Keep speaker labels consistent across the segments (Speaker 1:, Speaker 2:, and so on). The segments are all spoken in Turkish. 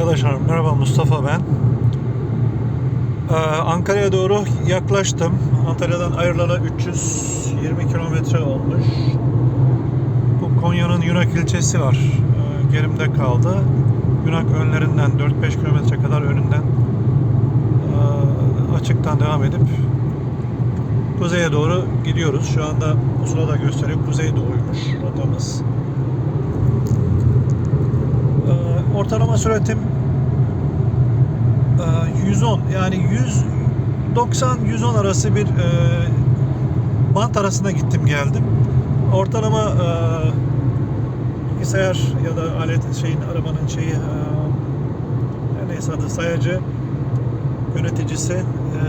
Speaker 1: Arkadaşlar merhaba Mustafa ben. Ee, Ankara'ya doğru yaklaştım. Antalya'dan ayrılalı 320 kilometre olmuş. Bu Konya'nın Yunak ilçesi var. Ee, gerimde kaldı. Yunak önlerinden 4-5 kilometre kadar önünden ee, açıktan devam edip kuzeye doğru gidiyoruz. Şu anda pusula da gösteriyor. Kuzey doğuymuş rotamız. Ortalama süratim e, 110 yani 190-110 arası bir e, bant arasında gittim geldim. Ortalama e, bilgisayar ya da alet şeyin arabanın şeyi e, neyse adı sayacı yöneticisi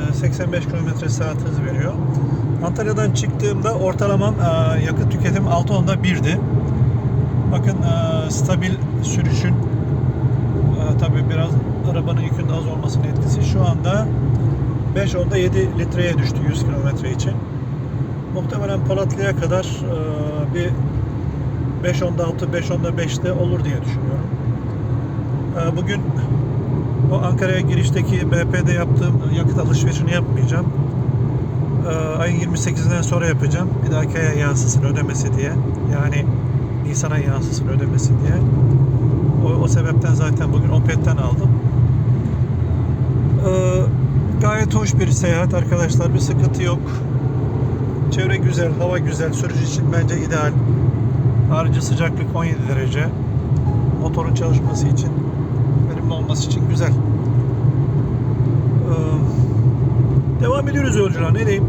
Speaker 1: e, 85 km saat hız veriyor. Antalya'dan çıktığımda ortalamam e, yakıt tüketim 6.10'da 1'di. Bakın e, stabil sürüşün e, tabii biraz arabanın yükünün az olmasının etkisi. Şu anda 5 onda 7 litreye düştü 100 kilometre için. Muhtemelen Polatlı'ya kadar e, bir 5 onda 6, 5 onda 5'te olur diye düşünüyorum. E, bugün o Ankara'ya girişteki BP'de yaptığım yakıt alışverişini yapmayacağım. E, ayın 28'inden sonra yapacağım. Bir dahaki aya yansısın ödemesi diye. Yani Nisan'a yansısın ödemesi diye. O, o sebepten zaten bugün Opet'ten aldım. Gayet hoş bir seyahat arkadaşlar. Bir sıkıntı yok. Çevre güzel, hava güzel. Sürüş için bence ideal. Harici sıcaklık 17 derece. Motorun çalışması için, verimli olması için güzel. Ee, devam ediyoruz yolculuğa. Ne diyeyim?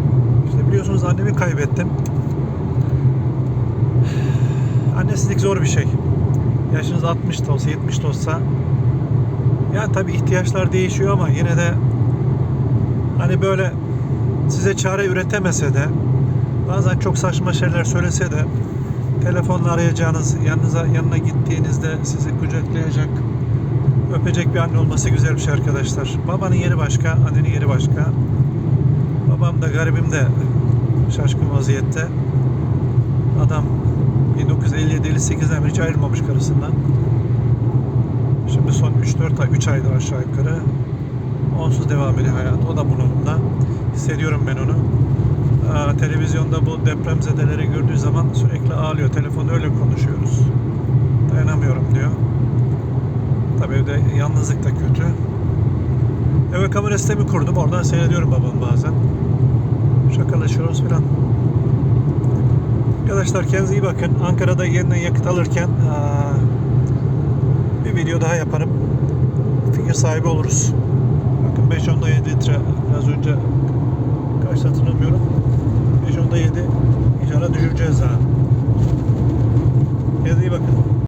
Speaker 1: İşte biliyorsunuz annemi kaybettim. Annesizlik zor bir şey. Yaşınız 60 da olsa 70 de olsa yani tabi ihtiyaçlar değişiyor ama yine de hani böyle size çare üretemese de bazen çok saçma şeyler söylese de telefonla arayacağınız yanınıza yanına gittiğinizde sizi kucaklayacak öpecek bir anne olması güzel bir şey arkadaşlar. Babanın yeri başka, annenin yeri başka. Babam da garibim de şaşkın vaziyette. Adam 1957-58'den beri hiç ayrılmamış karısından. Şimdi son 3-4 ay, 3 aydır aşağı yukarı. Onsuz devam ediyor hayat. O da bunalımda. Hissediyorum ben onu. Aa, televizyonda bu depremzedeleri gördüğü zaman sürekli ağlıyor. Telefonda öyle konuşuyoruz. Dayanamıyorum diyor. Tabii evde yalnızlık da kötü. Eve kamera sistemi kurdum. Oradan seyrediyorum babam bazen. Şakalaşıyoruz filan. Arkadaşlar kendinize iyi bakın. Ankara'da yeniden yakıt alırken aa, bir video daha yaparım. Fikir sahibi oluruz. Bakın 5 onda 7 litre biraz önce kaç hatırlamıyorum. 5 onda 7 inşallah düşüreceğiz daha. Kendinize iyi bakın.